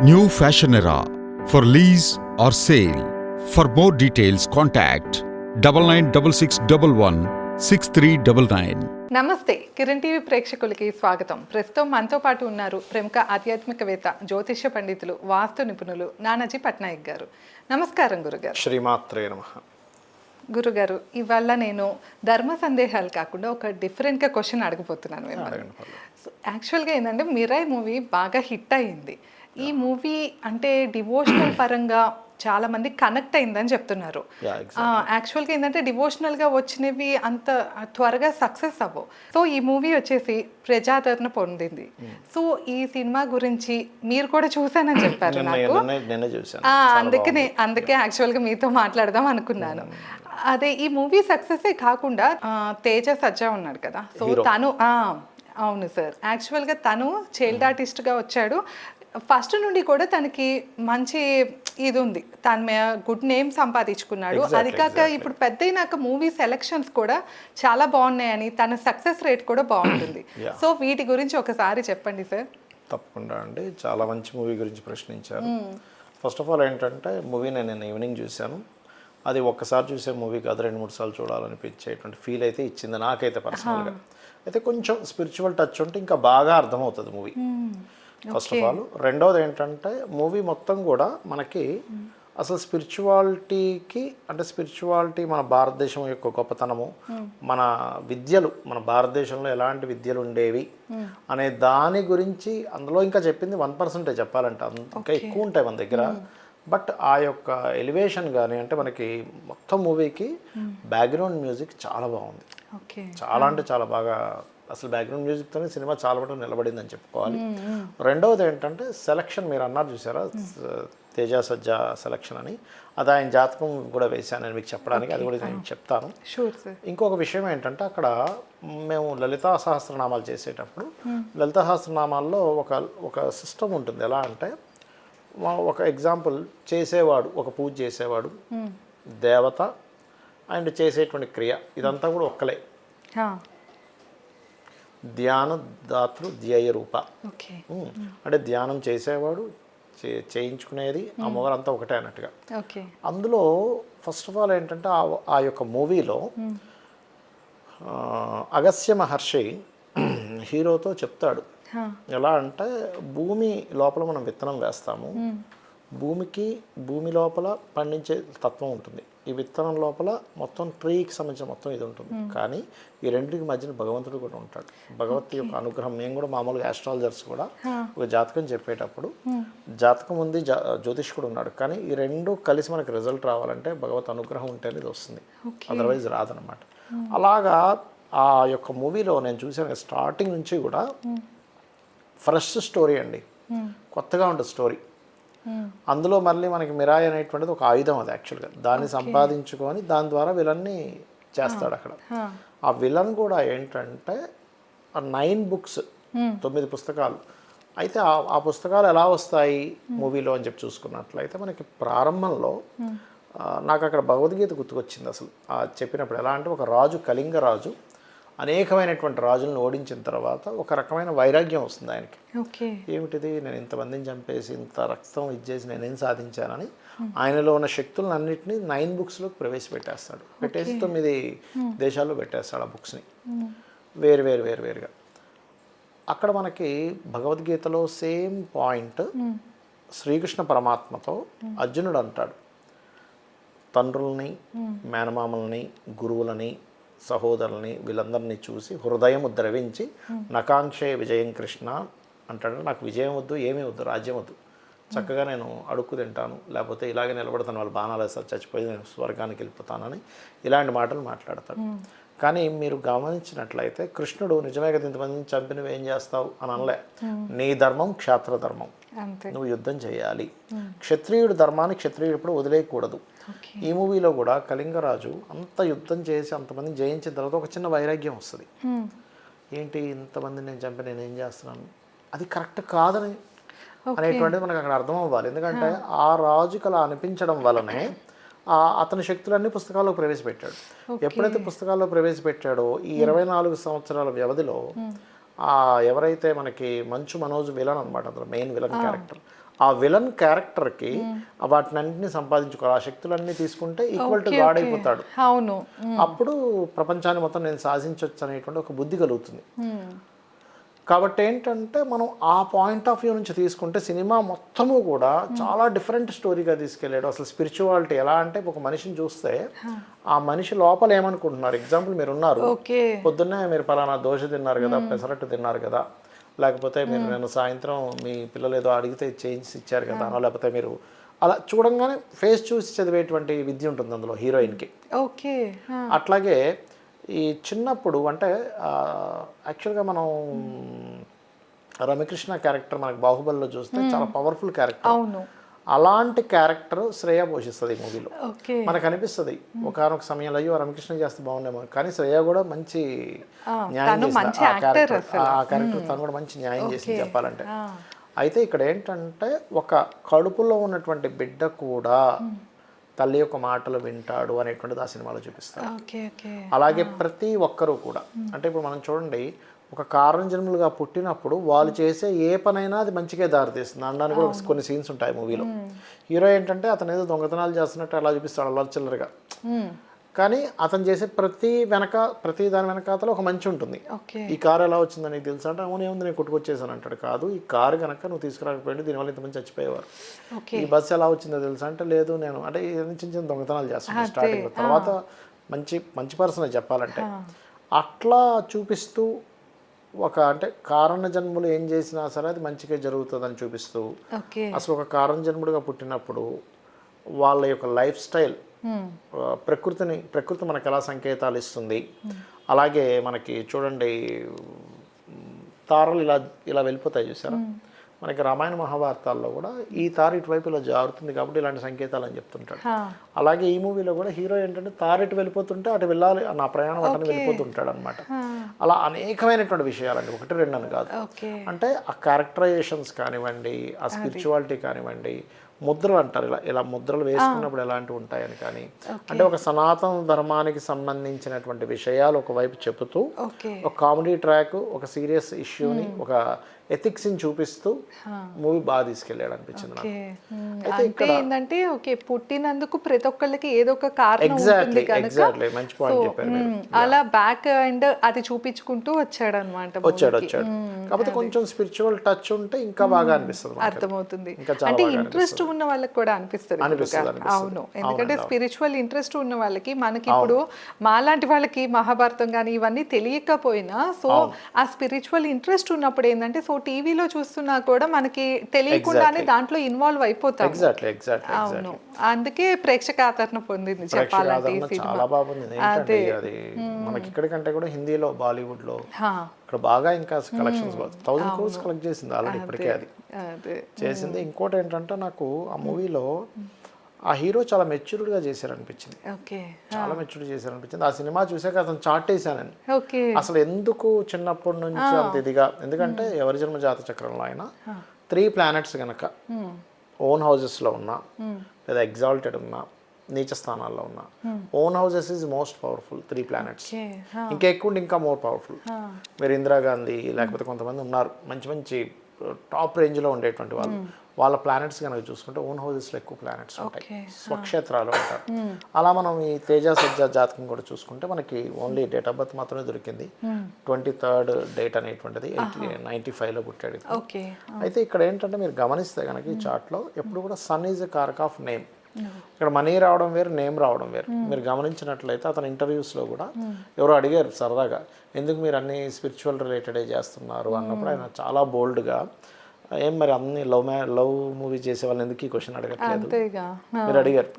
New Fashion Era. For lease or sale. For more details, contact double nine double six double one six three double nine. నమస్తే. Kiran TV ప్రేక్షకులకి స్వాగతం. ప్రస్తుతం మనతో పాటు ఉన్నారు ప్రముఖ ఆధ్యాత్మికవేత్త జ్యోతిష్య పండితులు వాస్తు నిపుణులు నానాజీ పట్నాయక్ గారు. నమస్కారం గురుగారు. శ్రీమాత్రే నమ. గురుగారు ఇవాళ నేను ధర్మ సందేహాలు కాకుండా ఒక డిఫరెంట్గా క్వశ్చన్ అడగబోతున్నాను మిమ్మల్ని. యాక్చువల్గా ఏంటంటే మిరాయ్ మూవీ బాగా హిట్ అయింది. ఈ మూవీ అంటే డివోషనల్ పరంగా చాలా మంది కనెక్ట్ అయిందని చెప్తున్నారు. యాక్చువల్గా ఏంటంటే డివోషనల్గా వచ్చినవి అంత త్వరగా సక్సెస్ అవ్వవు. సో ఈ మూవీ వచ్చేసి ప్రజాదరణ పొందింది. సో ఈ సినిమా గురించి మీరు కూడా చూసానని చెప్పారు నాకు. అందుకనే అందుకే యాక్చువల్గా మీతో మాట్లాడదాం అనుకున్నాను. అదే ఈ మూవీ సక్సెస్ కాకుండా తేజ సజ్జా ఉన్నాడు కదా. సో తను ఆ, అవును సార్. యాక్చువల్గా తను చైల్డ్ ఆర్టిస్ట్గా వచ్చాడు. ఫస్ట్ నుండి కూడా తనకి మంచి ఇది ఉంది తన గుడ్ నేమ్ సంపాదించుకున్నాడు. అది కాక ఇప్పుడు పెద్ద అయినాక మూవీ సెలెక్షన్స్ కూడా చాలా బాగున్నాయని తన సక్సెస్ రేట్ కూడా బాగుంటుంది. సో వీటి గురించి ఒకసారి చెప్పండి సార్. తప్పకుండా అండి. చాలా మంచి మూవీ గురించి ప్రశ్నించారు. ఫస్ట్ ఆఫ్ ఆల్ ఏంటంటే మూవీ నేను ఈవినింగ్ చూశాను. అది ఒక్కసారి చూసే మూవీ కాదు రెండు మూడు సార్లు చూడాలనిపించేటువంటి ఫీల్ అయితే ఇచ్చింది నాకైతే పర్సనల్గా అయితే కొంచెం స్పిరిచువల్ టచ్ ఉంటే ఇంకా బాగా అర్థమవుతుంది మూవీ. First of all. రెండవది ఏంటంటే మూవీ మొత్తం కూడా మనకి అసలు స్పిరిచువాలిటీకి అంటే స్పిరిచువాలిటీ మన భారతదేశం యొక్క గొప్పతనము మన విద్యలు మన భారతదేశంలో ఎలాంటి విద్యలు ఉండేవి అనే దాని గురించి అందులో ఇంకా చెప్పింది వన్ పర్సెంటే చెప్పాలంటే. అంత- ఇంకా ఎక్కువ ఉంటాయి మన దగ్గర. బట్ ఆ యొక్క ఎలివేషన్ కానీ అంటే మనకి మొత్తం మూవీకి బ్యాక్గ్రౌండ్ మ్యూజిక్ చాలా బాగుంది. ఓకే. చాలా అంటే చాలా బాగా అసలు బ్యాక్గ్రౌండ్ మ్యూజిక్తోనే సినిమా చాలా మటుకు నిలబడిందని చెప్పుకోవాలి. రెండవది ఏంటంటే సెలక్షన్ మీరు అన్నారు చూసారా? తేజ సజ్జా సెలక్షన్ అని. అది ఆయన జాతకం కూడా వేశాను నేను మీకు చెప్పడానికి. అది కూడా నేను చెప్తాను. ఇంకొక విషయం ఏంటంటే అక్కడ మేము లలితా సహస్రనామాలు చేసేటప్పుడు లలితా సహస్రనామాల్లో ఒక ఒక సిస్టమ్ ఉంటుంది. ఎలా అంటే ఒక ఎగ్జాంపుల్ చేసేవాడు ఒక పూజ చేసేవాడు దేవత అండ్ చేసేటువంటి క్రియ. ఇదంతా కూడా ఒక్కలే. ధ్యాన దాతృ ధ్యేయ రూప. అంటే ధ్యానం చేసేవాడు చే- చేయించుకునేది అమ్మవారు అంతా ఒకటే అన్నట్టుగా. ఓకే. అందులో ఫస్ట్ ఆఫ్ ఆల్ ఏంటంటే ఆ- ఆ యొక్క మూవీలో అగస్య మహర్షి హీరోతో చెప్తాడు. ఎలా అంటే భూమి లోపల మనం విత్తనం వేస్తాము. భూమికి భూమి లోపల పండించే తత్వం ఉంటుంది. ఈ విత్తనం లోపల మొత్తం ట్రీకి సంబంధించిన మొత్తం ఇది ఉంటుంది. కానీ ఈ రెండింటికి మధ్యన భగవంతుడు కూడా ఉంటాడు. భగవత్ యొక్క అనుగ్రహం మేము కూడా మామూలుగా ఆస్ట్రాలజర్స్ కూడా ఒక జాతకం చెప్పేటప్పుడు జాతకం ఉంది జా జ్యోతిష్కుడు ఉన్నాడు. కానీ ఈ రెండు కలిసి మనకి రిజల్ట్ రావాలంటే భగవత్ అనుగ్రహం ఉంటేనే ఇది వస్తుంది. అదర్వైజ్ రాదనమాట అలాగా ఆ యొక్క మూవీలో నేను చూసాను స్టార్టింగ్ నుంచి కూడా ఫ్రెష్ స్టోరీ అండి. కొత్తగా ఉంటుంది స్టోరీ అందులో మళ్ళీ మనకి మిరాయి అనేటువంటిది ఒక ఆయుధం అది యాక్చువల్గా దాన్ని సంపాదించుకొని దాని ద్వారా విలన్ని చేస్తాడు అక్కడ. ఆ. విలన్ కూడా ఏంటంటే నైన్ బుక్స్ తొమ్మిది పుస్తకాలు. అయితే ఆ- ఆ పుస్తకాలు ఎలా వస్తాయి మూవీలో అని చెప్పి చూసుకున్నట్లయితే మనకి ప్రారంభంలో నాకు అక్కడ భగవద్గీత గుర్తుకొచ్చింది అసలు. ఆ చెప్పినప్పుడు ఎలా అంటే ఒక రాజు కళింగ రాజు అనేకమైనటువంటి రాజులను ఓడించిన తర్వాత ఒక రకమైన వైరాగ్యం వస్తుంది ఆయనకి. ఏమిటిది? నేను ఇంతమందిని చంపేసి ఇంత రక్తం ఇచ్చేసి నేనేం సాధించానని ఆయనలో ఉన్న శక్తులను అన్నింటినీ నైన్ బుక్స్లోకి ప్రవేశపెట్టేస్తాడు. పెట్టేసి తొమ్మిది దేశాల్లో పెట్టేస్తాడు ఆ బుక్స్ని. వేరు వేరు వేరు వేరుగా. అక్కడ మనకి భగవద్గీతలో సేమ్ పాయింట్ శ్రీకృష్ణ పరమాత్మతో అర్జునుడు అంటాడు. తండ్రుల్ని మేనమామల్ని గురువులని సహోదరుల్ని వీళ్ళందరినీ చూసి హృదయం ద్రవించి నకాంక్షే విజయం కృష్ణ అంటాడు. నాకు విజయం వద్దు ఏమీ వద్దు రాజ్యం వద్దు. చక్కగా నేను అడుక్కు తింటాను. లేకపోతే ఇలాగే నిలబడతాను వాళ్ళు బాణాలు వేస్తారు చచ్చిపోయి నేను స్వర్గానికి వెళ్ళిపోతానని ఇలాంటి మాటలు మాట్లాడతాడు. కానీ మీరు గమనించినట్లయితే కృష్ణుడు నిజమే కదా ఇంతమందిని చంపి నువ్వు ఏం చేస్తావు అని అనలే. నీ ధర్మం క్షేత్రధర్మం. నువ్వు యుద్ధం చేయాలి. క్షత్రియుడి ధర్మాన్ని క్షత్రియుడు ఎప్పుడు వదిలేయకూడదు. ఈ మూవీలో కూడా కళింగరాజు అంత యుద్ధం చేసి అంతమంది జయించిన తర్వాత ఒక చిన్న వైరాగ్యం వస్తుంది. ఏంటి ఇంతమందిని నేను చంపి నేను ఏం చేస్తున్నాను? అది కరెక్ట్ కాదని అనేటువంటిది మనకు అక్కడ అర్థం అవ్వాలి. ఎందుకంటే ఆ. రాజుకి అలా అనిపించడం వలనే ఆ అతని శక్తులన్నీ పుస్తకాల్లో ప్రవేశపెట్టాడు. ఎప్పుడైతే పుస్తకాల్లో ప్రవేశపెట్టాడో ఈ ఇరవై నాలుగు సంవత్సరాల వ్యవధిలో ఎవరైతే మనకి మంచు మనోజ్ విలన్ అనమాట అందులో మెయిన్ విలన్ క్యారెక్టర్ ఆ విలన్ క్యారెక్టర్కి వాటినన్నింటినీ సంపాదించుకోవాలి. ఆ శక్తులన్నీ తీసుకుంటే ఈక్వల్ టు గాడ్ అయిపోతాడు. అవును. అప్పుడు ప్రపంచాన్ని మొత్తం నేను సాధించవచ్చు అనేటువంటి ఒక బుద్ధి కలుగుతుంది. కాబట్టి ఏంటంటే మనం ఆ పాయింట్ ఆఫ్ వ్యూ నుంచి తీసుకుంటే సినిమా మొత్తము కూడా చాలా డిఫరెంట్ స్టోరీగా తీసుకెళ్ళాడు. అసలు స్పిరిచువాలిటీ ఎలా అంటే ఒక మనిషిని చూస్తే ఆ మనిషి లోపల ఏమనుకుంటున్నారు? ఎగ్జాంపుల్ మీరు ఉన్నారు. ఓకే. పొద్దున్నే మీరు పలానా దోశ తిన్నారు కదా పెసరట్టు తిన్నారు కదా లేకపోతే మీరు నేను సాయంత్రం మీ పిల్లలు ఏదో అడిగితే చేయించి ఇచ్చారు కదా లేకపోతే మీరు అలా చూడంగానే ఫేస్ చూసి చదివేటువంటి విద్య ఉంటుంది అందులో హీరోయిన్కి ఓకే. అట్లాగే ఈ చిన్నప్పుడు అంటే యాక్చువల్గా మనం రమకృష్ణ క్యారెక్టర్ మనకి బాహుబలిలో చూస్తే చాలా పవర్ఫుల్ క్యారెక్టర్ అవును. అలాంటి క్యారెక్టర్ శ్రేయ పోషిస్తుంది ఈ మూవీలో మనకు అనిపిస్తుంది ఒకనొక సమయంలో అయ్యో రమకృష్ణ చేస్తే బాగుండేమో కానీ శ్రేయ కూడా మంచి న్యాయం చేసింది. ఆ క్యారెక్టర్ ఆ క్యారెక్టర్ తను కూడా మంచి న్యాయం చేసింది చెప్పాలంటే. అయితే ఇక్కడ ఏంటంటే ఒక కడుపులో ఉన్నటువంటి బిడ్డ కూడా తల్లి యొక్క మాటలు వింటాడు అనేటువంటిది ఆ సినిమాలో చూపిస్తారు. అలాగే ప్రతి ఒక్కరూ కూడా. అంటే ఇప్పుడు మనం చూడండి ఒక కారణం జన్మలుగా పుట్టినప్పుడు వాళ్ళు చేసే ఏ పనైనా అది మంచిగా దారితీస్తుంది. అనడానికి కూడా కొన్ని సీన్స్ ఉంటాయి మూవీలో. హీరో ఏంటంటే అతను ఏదో దొంగతనాలు చేస్తున్నట్టు అలా చూపిస్తాడు అలా చిల్లరగా. కానీ అతను చేసే ప్రతి వెనక ప్రతి దాని వెనకాతలో ఒక మంచి ఉంటుంది. ఈ కారు ఎలా వచ్చిందని నీకు తెలుసా అంటే అవును ఏముంది నేను కొట్టుకొచ్చేసాను అంటాడు. కాదు ఈ కారు కనుక నువ్వు తీసుకురాకపోయింది దీనివల్ల ఇంతమంది చచ్చిపోయేవారు. ఓకే. ఈ బస్సు ఎలా వచ్చిందో తెలుసా అంటే లేదు నేను అంటే చిన్న చిన్న దొంగతనాలు చేస్తాను స్టార్టింగ్ తర్వాత మంచి మంచి పర్సన్ చెప్పాలంటే. అట్లా చూపిస్తూ ఒక అంటే కారణ జన్మలు ఏం చేసినా సరే అది మంచిగా జరుగుతుందని చూపిస్తూ అసలు ఒక కారణ జన్ముడుగా పుట్టినప్పుడు వాళ్ళ యొక్క లైఫ్ స్టైల్ ప్రకృతిని ప్రకృతి మనకు ఎలా సంకేతాలు ఇస్తుంది. అలాగే మనకి చూడండి తారలు ఇలా ఇలా వెళ్ళిపోతాయి చూసారా? మనకి రామాయణ మహాభారతాల్లో కూడా ఈ తార ఇటువైపు ఇలా జారుతుంది కాబట్టి ఇలాంటి సంకేతాలు అని చెప్తుంటాడు. అలాగే ఈ మూవీలో కూడా హీరో ఏంటంటే తార ఇటు వెళ్ళిపోతుంటే అటు వెళ్ళాలి నా ప్రయాణం అటని వెళ్ళిపోతుంటాడు అనమాట అలా అనేకమైనటువంటి విషయాలండి ఒకటి రెండు అని కాదు అంటే ఆ క్యారెక్టరైజేషన్స్ కానివ్వండి ఆ స్పిరిచువాలిటీ కానివ్వండి ముద్రలు అంటారు. ఇలా ఇలా ముద్రలు వేసుకున్నప్పుడు ఎలాంటివి ఉంటాయని కానీ అంటే ఒక సనాతన ధర్మానికి సంబంధించినటువంటి విషయాలు ఒకవైపు చెబుతూ ఒక కామెడీ ట్రాక్ ఒక సీరియస్ ఇష్యూని ఒక ఎథిక్స్ని చూపిస్తూ మూవీ బాగా తీసుకెళ్ళాడు అనిపించింది నాకు. ఏంటంటే ఓకే పుట్టినందుకు ప్రతి ఒక్కళ్ళకి ఏదో ఒక కారణం ఉంటుంది కనుక. ఎగ్జాక్ట్లీ మంచి పాయింట్ చెప్పారు. అలా బ్యాక్ అండ్ అది చూపించుకుంటూ వచ్చాడు అనమాట వచ్చాడు వచ్చాడు. కాకపోతే కొంచెం స్పిరిచువల్ టచ్ ఉంటే ఇంకా బాగా అనిపిస్తుంది. అర్థమవుతుంది. అంటే ఇంట్రెస్ట్ ఉన్న వాళ్ళకి కూడా. అనిపిస్తుంది. అవును. ఎందుకంటే స్పిరిచువల్ ఇంట్రెస్ట్ ఉన్న వాళ్ళకి మనకి ఇప్పుడు మాలాంటి వాళ్ళకి మహాభారతం కానీ ఇవన్నీ తెలియకపోయినా సో ఆ స్పిరిచువల్ ఇంట్రెస్ట్ ఉన్నప్పుడు ఏంటంటే సో టీవీలో చూస్తున్నా కూడా మనకి తెలియకుండానే దాంట్లో ఇన్వాల్వ్ అయిపోతాం ఎగ్జాక్ట్లీ ఎగ్జాక్ట్లీ అవును. అందుకే ప్రేక్షక ఆదరణ పొందింది చెప్పాలంటే చాలా బాగుంది ఏంటంటే అది. మనకి ఇక్కడికంటే కూడా హిందీలో బాలీవుడ్లో ఇక్కడ బాగా ఇంకా కలెక్షన్స్ థౌసండ్ క్రోర్స్ కలెక్ట్ చేసింది ఆల్రెడీ ఇప్పటికే అది అదే. చేసింది. ఇంకోటి ఏంటంటే నాకు ఆ మూవీలో ఆ హీరో చాలా మెచ్యూర్డ్గా చేశారనిపించింది. చాలా మెచ్యూర్డ్ చేశారనిపించింది. ఆ సినిమా చూసాక అతను చాటేశానని ఓకే. అసలు ఎందుకు చిన్నప్పటి నుంచి అంత ఇదిగా? ఎందుకంటే ఎవరి జన్మ జాత చక్రంలో అయినా త్రీ ప్లానెట్స్ గనక ఓన్ హౌజెస్లో ఉన్నా లేదా ఎగ్జాల్టెడ్ ఉన్నా నీచ స్థానాల్లో ఉన్నా own houses is most powerful three planets. ఇంకా ఎక్కువ ఇంకా మోర్ పవర్ఫుల్. మీరు ఇందిరాగాంధీ లేకపోతే కొంతమంది ఉన్నారు. మంచి మంచి టాప్ రేంజ్లో ఉండేటువంటి వాళ్ళు. వాళ్ళ ప్లానెట్స్ కనుక చూసుకుంటే ఓన్ హౌసెస్లో ఎక్కువ ప్లానెట్స్ ఉంటాయి. స్వక్షేత్రాలు అంటారు అలా మనం ఈ తేజ సజ్జా జాతకం కూడా చూసుకుంటే మనకి ఓన్లీ డేట్ ఆఫ్ బర్త్ మాత్రమే దొరికింది. ట్వంటీ థర్డ్ డేట్ అనేటువంటిది ఎయిటీ నైంటీ ఫైవ్లో పుట్టాడు అయితే ఇక్కడ ఏంటంటే మీరు గమనిస్తే కనుక ఈ చార్ట్లో ఎప్పుడు కూడా సన్ ఈజ్ ఎ కారక్ ఆఫ్ నేమ్ ఇక్కడ మనీ రావడం వేరు నేమ్ రావడం వేరు. మీరు గమ్నించినట్లయితే అతని ఇంటర్వ్యూస్లో కూడా ఎవరో అడిగారు సరదాగా ఎందుకు మీరు అన్ని స్పిరిచువల్ రిలేటెడే చేస్తున్నారు? అన్నప్పుడు ఆయన చాలా బోల్డ్గా ఏం మరి అన్ని లవ్ మ్యా లవ్ మూవీ చేసే వాళ్ళని ఎందుకు ఈ క్వశ్చన్ అడగట్లేదు? మీరు అడిగారు.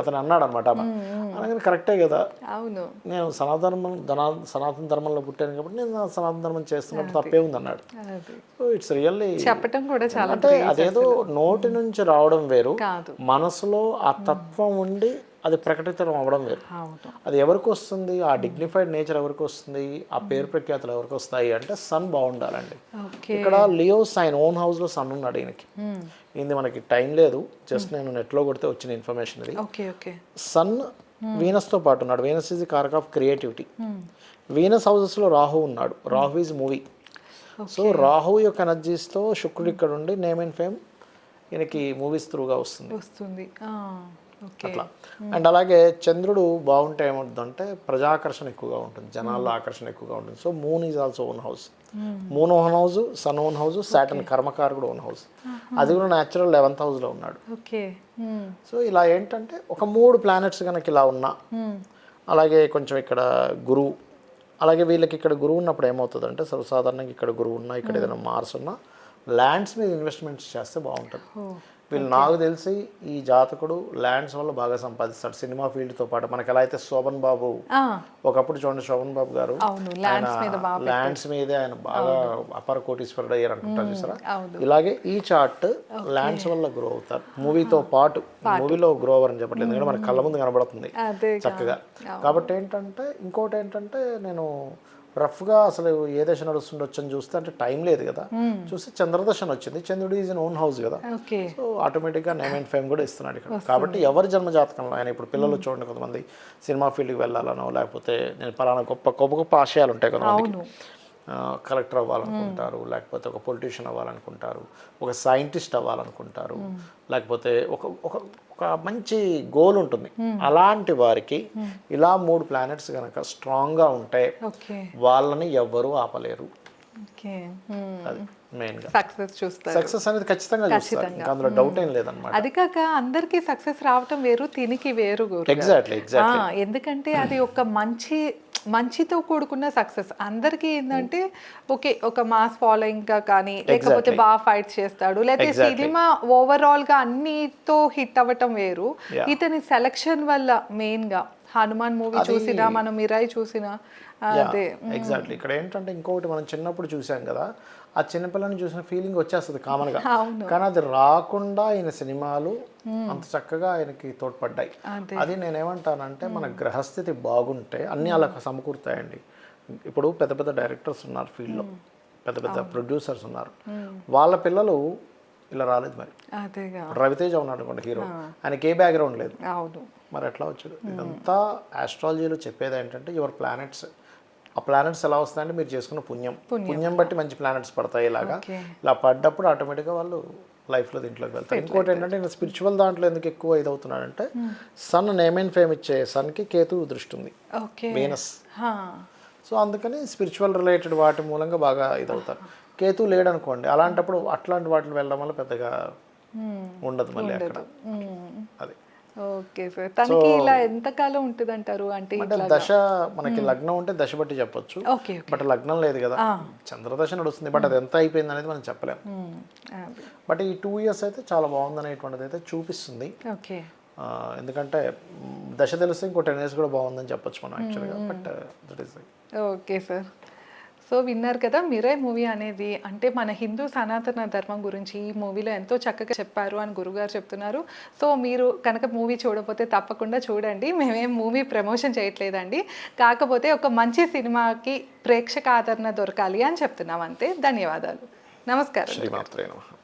అతను అన్నాడు అనమాట అనగానే కరెక్టే కదా. అవును. నేను సనాతనం ధనా సనాతన ధర్మంలో పుట్టాను కాబట్టి నేను సనాతన ధర్మం చేస్తున్నప్పుడు తప్పే ఉంది అన్నాడు సో ఇట్స్ రియల్లీ చెప్పటం కూడా చాలా అంటే అదేదో నోటి నుంచి రావడం వేరు. మనసులో ఆ తత్వం ఉండి అది ప్రకటితం అవ్వడం వేరు అది ఎవరికి వస్తుంది? ఆ డిగ్నిఫైడ్ నేచర్ ఎవరికి వస్తుంది? ఆ పేరు ప్రఖ్యాతులు ఎవరికి వస్తాయి అంటే సన్ బాగుండాలండి. ఓకే. ఇక్కడ లియో సైన్ ఓన్ హౌస్లో సన్ ఉన్నాడు ఈయనకి. ఇది మనకి టైం లేదు. జస్ట్ నేను నెట్లో కొడితే వచ్చిన ఇన్ఫర్మేషన్ ఇది. Okay okay. సన్ వీనస్తో పాటు ఉన్నాడు. వీనస్ ఈజ్ కారక్ ఆఫ్ క్రియేటివిటీ వీనస్ హౌసెస్లో రాహు ఉన్నాడు. Rahu is movie so Rahu యొక్క ఎనర్జీస్తో శుక్రుడు ఇక్కడ ఉండి నేమ్ అండ్ ఫేమ్ ఈయనకి మూవీస్ త్రూగా వస్తుంది. వస్తుంది. అట్లా. అండ్ అలాగే చంద్రుడు బాగుంటే ఏమవుతుందంటే ప్రజాకర్షణ ఎక్కువగా ఉంటుంది జనాల్లో ఆకర్షణ ఎక్కువగా ఉంటుంది. So moon is also own house moon own house sun own house Saturn కర్మకారకుడు own house అది కూడా న్యాచురల్ లెవెన్త్ హౌస్లో ఉన్నాడు. ఓకే. సో ఇలా ఏంటంటే ఒక మూడు ప్లానెట్స్ కనుక ఇలా ఉన్నా అలాగే కొంచెం ఇక్కడ గురువు అలాగే వీళ్ళకి ఇక్కడ గురువు ఉన్నప్పుడు ఏమవుతుందంటే సర్వసాధారణంగా ఇక్కడ గురువు ఉన్నా ఇక్కడ ఏదైనా మార్స్ ఉన్నా ల్యాండ్స్ మీద ఇన్వెస్ట్మెంట్స్ చేస్తే బాగుంటుంది. వీళ్ళు నాకు తెలిసి ఈ జాతకుడు ల్యాండ్స్ వల్ల బాగా సంపాదిస్తాడు. సినిమా ఫీల్డ్తో పాటు మనకి ఎలా అయితే శోభన్ బాబు ఒకప్పుడు చూడండి శోభన్ బాబు గారు ల్యాండ్స్ మీద ఆయన బాగా అపర కోటీశ్వరుడు అయ్యారు అనుకుంటారు చూసారా? ఇలాగే ఈ చార్ట్ ల్యాండ్స్ వల్ల గ్రో అవుతారు. మూవీతో పాటు మూవీలో గ్రో అవ్వరు అని చెప్పట్లేదు. ఎందుకంటే మన కళ్ళ ముందు కనబడుతుంది చక్కగా. కాబట్టి ఏంటంటే ఇంకోటి ఏంటంటే నేను రఫ్గా అసలు ఏ దశ నడుస్తుండొచ్చు అని చూస్తే అంటే టైం లేదు కదా. చూస్తే చంద్రదర్శన వచ్చింది చంద్రుడు ఈజ్ ఇన్ ఓన్ హౌస్ కదా. సో ఆటోమేటిక్గా నేమ్ అండ్ ఫేమ్ కూడా ఇస్తున్నాడు ఇక్కడ. కాబట్టి ఎవరి జన్మ జాతకంలో ఆయన ఇప్పుడు పిల్లలు చూడండి కొంతమంది సినిమా ఫీల్డ్కి వెళ్ళాలనో లేకపోతే నేను పలానా గొప్ప గొప్ప గొప్ప ఆశయాలు ఉంటాయి కొంతమందికి. అవును. కలెక్టర్ అవ్వాలనుకుంటారు లేకపోతే ఒక పొలిటీషియన్ అవ్వాలనుకుంటారు ఒక సైంటిస్ట్ అవ్వాలనుకుంటారు లేకపోతే ఒక ఒక ఒక మంచి గోల్ ఉంటుంది. అలాంటి వారికి ఇలా మూడు ప్లానెట్స్ కనుక స్ట్రాంగ్గా ఉంటే ఓకే. వాళ్ళని ఎవ్వరూ ఆపలేరు. అది సక్సెస్ చూస్తారు. సక్సెస్ అనేది ఖచ్చితంగా చూస్తారు. అందులో డౌట్ ఏం లేదన్నమాట. అది కాక అందరికీ సక్సెస్ రావటం వేరు తినికి వేరు ఎగ్జాక్ట్లీ ఎగ్జాక్ట్లీ ఎందుకంటే అది ఒక మంచి మంచితో కూడుకున్న సక్సెస్ అందరికీ ఏంటంటే ఓకే ఒక మాస్ ఫాలోయింగ్గా కానీ లేకపోతే బాగా ఫైట్ చేస్తాడు. లేకపోతే సినిమా ఓవరాల్గా అన్నితో హిట్ అవ్వటం వేరు. ఇతని సెలక్షన్ వల్ల మెయిన్గా హనుమాన్ మూవీ చూసినా మనం మిరాయి చూసినా అదే ఎగ్జాక్ట్లీ. ఇక్కడ ఏంటంటే ఇంకొకటి మనం చిన్నప్పుడు చూసాం కదా ఆ చిన్నపిల్లని చూసిన ఫీలింగ్ వచ్చేస్తుంది కామన్గా అవును. కానీ అది రాకుండా ఆయన సినిమాలు అంత చక్కగా ఆయనకి తోడ్పడ్డాయి. అదే. అది నేనేమంటానంటే మన గ్రహస్థితి బాగుంటే అన్నీ అలా సమకూరుతాయండి. ఇప్పుడు పెద్ద పెద్ద డైరెక్టర్స్ ఉన్నారు ఫీల్డ్లో పెద్ద పెద్ద ప్రొడ్యూసర్స్ ఉన్నారు. వాళ్ళ పిల్లలు ఇలా రాలేదు మరి. రవితేజ ఉన్నాడు అనుకోండి హీరో. ఆయనకి ఏ బ్యాక్గ్రౌండ్ లేదు. అవును. మరి ఎట్లా వచ్చాడు? ఇదంతా ఆస్ట్రాలజీలో చెప్పేది ఏంటంటే యువర్ ప్లానెట్స్ ఆ ప్లానెట్స్ ఎలా వస్తాయంటే మీరు చేసుకున్న పుణ్యం. పుణ్యం. బట్టి మంచి ప్లానెట్స్ పడతాయి ఇలాగా. ఇలా పడ్డప్పుడు ఆటోమేటిక్గా వాళ్ళు లైఫ్లో దీంట్లోకి వెళ్తారు. ఇంకోటి ఏంటంటే నేను స్పిరిచువల్ దాంట్లో ఎందుకు ఎక్కువ ఇది అవుతున్నాడంటే సన్ నేమ్ అండ్ ఫేమ్ ఇచ్చే సన్కి కేతు దృష్టి ఉంది. వీనస్ హా. సో అందుకని స్పిరిచువల్ రిలేటెడ్ వాటి మూలంగా బాగా ఇదవుతారు. కేతు లేడనుకోండి అలాంటప్పుడు అట్లాంటి వాటిని వెళ్ళడం వల్ల పెద్దగా ఉండదు మళ్ళీ అక్కడ. మ్మ్. అది. ఓకే సార్ తనకి ఇలా ఎంతకాలం ఉంటుంది అంటారు అంటే దశ మనకి లగ్నం ఉంటే దశ బట్టి చెప్పొచ్చు. బట్ లగ్నం లేదు కదా. చంద్రదశ నడుస్తుంది బట్ అది ఎంత అయిపోయింది అనేది మనం చెప్పలేము. బట్ ఈ టూ ఇయర్స్ అయితే చాలా బాగుంది అనేటువంటిది అయితే చూపిస్తుంది. ఓకే ఎందుకంటే దశ తెలిస్తే ఇంకో టెన్ ఇయర్స్ కూడా బాగుందని చెప్పొచ్చు మనం యాక్చువల్గా but that is okay sir. So విన్నారు కదా మిరై మూవీ అనేది అంటే మన హిందూ సనాతన ధర్మం గురించి ఈ మూవీలో ఎంతో చక్కగా చెప్పారు అని గురుగారు చెప్తున్నారు. సో మీరు కనుక మూవీ చూడకపోతే తప్పకుండా చూడండి. మేమేం మూవీ ప్రమోషన్ చేయట్లేదండి. కాకపోతే ఒక మంచి సినిమాకి ప్రేక్షక ఆదరణ దొరకాలి అని చెప్తున్నాం. అంతే. ధన్యవాదాలు. నమస్కారం.